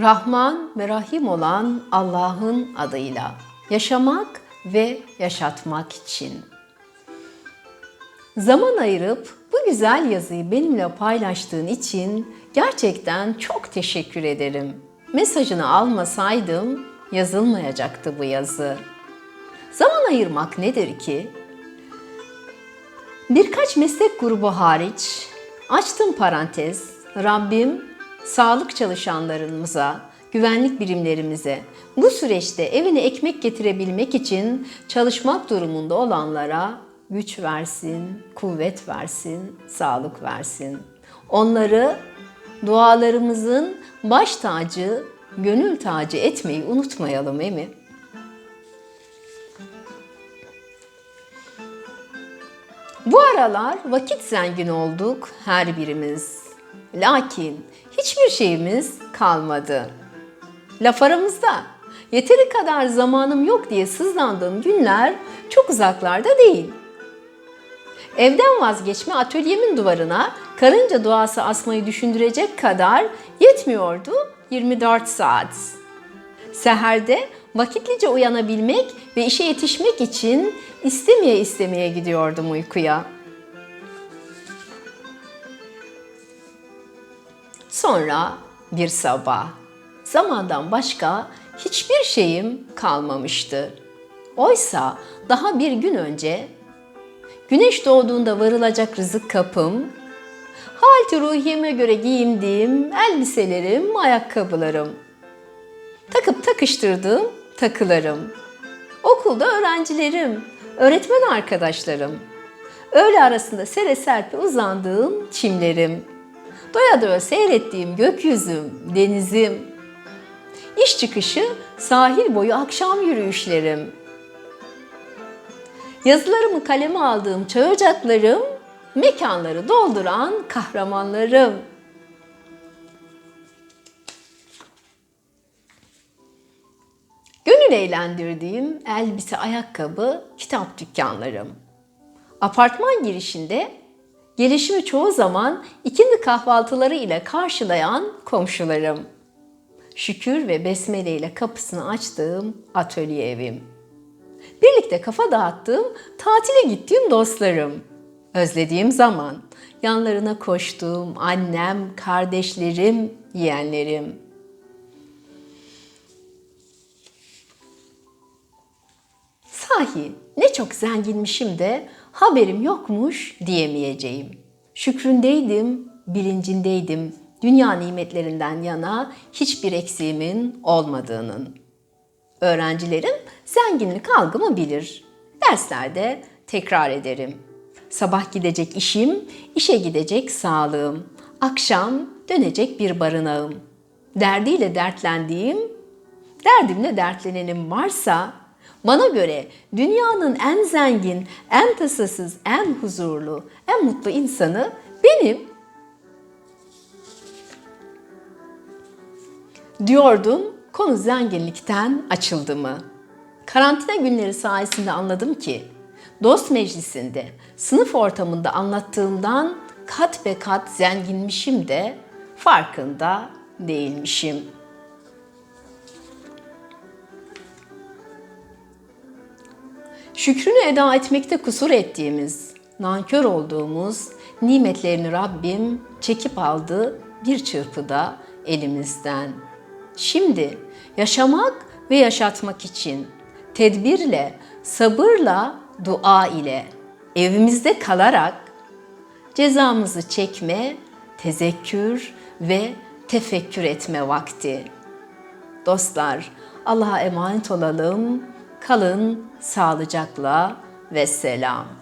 Rahman ve Rahim olan Allah'ın adıyla yaşamak ve yaşatmak için. Zaman ayırıp bu güzel yazıyı benimle paylaştığın için gerçekten çok teşekkür ederim. Mesajını almasaydım yazılmayacaktı bu yazı. Zaman ayırmak nedir ki? Birkaç meslek grubu hariç açtım parantez. Rabbim sağlık çalışanlarımıza, güvenlik birimlerimize bu süreçte evine ekmek getirebilmek için çalışmak durumunda olanlara güç versin, kuvvet versin, sağlık versin. Onları dualarımızın baş tacı, gönül tacı etmeyi unutmayalım emi. Bu aralar vakit zengin olduk her birimiz. Lakin hiçbir şeyimiz kalmadı. Laf aramızda yeteri kadar zamanım yok diye sızlandığım günler çok uzaklarda değil. Evden vazgeçme atölyemin duvarına karınca duası asmayı düşündürecek kadar yetmiyordu 24 saat. Seherde vakitlice uyanabilmek ve işe yetişmek için istemeye istemeye gidiyordum uykuya. Sonra bir sabah zamandan başka hiçbir şeyim kalmamıştı. Oysa daha bir gün önce güneş doğduğunda varılacak rızık kapım, halti ruhiyeme göre giyindiğim elbiselerim, ayakkabılarım, takıp takıştırdığım takılarım, okulda öğrencilerim, öğretmen arkadaşlarım, öğle arasında sere serpe uzandığım çimlerim, doya doya seyrettiğim gökyüzüm, denizim, iş çıkışı sahil boyu akşam yürüyüşlerim, yazılarımı kaleme aldığım çay ocaklarım, mekanları dolduran kahramanlarım. Gönül eğlendirdiğim elbise, ayakkabı, kitap dükkanlarım. Apartman girişinde gelişimi çoğu zaman ikindi kahvaltıları ile karşılayan komşularım. Şükür ve besmele ile kapısını açtığım atölye evim. Birlikte kafa dağıttığım, tatile gittiğim dostlarım. Özlediğim zaman yanlarına koştuğum annem, kardeşlerim, yeğenlerim. Sahi ne çok zenginmişim de haberim yokmuş diyemeyeceğim. Şükründeydim, bilincindeydim. Dünya nimetlerinden yana hiçbir eksiğimin olmadığının. Öğrencilerim zenginlik algımı bilir. Derslerde tekrar ederim. Sabah gidecek işim, işe gidecek sağlığım. Akşam dönecek bir barınağım. Derdiyle dertlendiğim, derdimle dertlenenim varsa bana göre dünyanın en zengin, en tasasız, en huzurlu, en mutlu insanı benim. Diyordum, konu zenginlikten açıldı mı? Karantina günleri sayesinde anladım ki dost meclisinde, sınıf ortamında anlattığımdan kat be kat zenginmişim de farkında değilmişim. Şükrünü eda etmekte kusur ettiğimiz, nankör olduğumuz nimetlerini Rabbim çekip aldı bir çırpıda elimizden. Şimdi yaşamak ve yaşatmak için tedbirle, sabırla, dua ile evimizde kalarak cezamızı çekme, tezekkür ve tefekkür etme vakti. Dostlar, Allah'a emanet olalım. Kalın sağlıcakla ve selam.